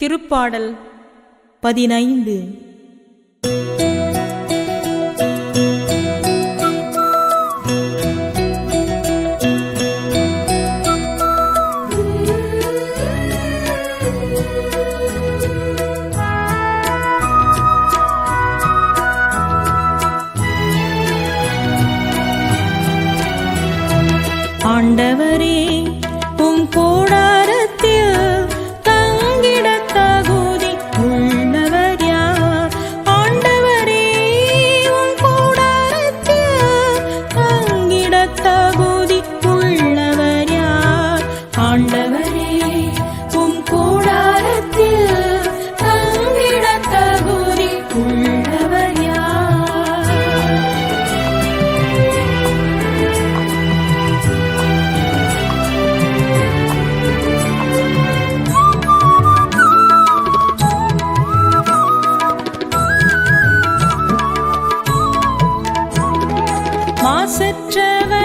திருப்பாடல் பதினைந்து. ஆண்டவரே உம் கூடா மாசற்றவர்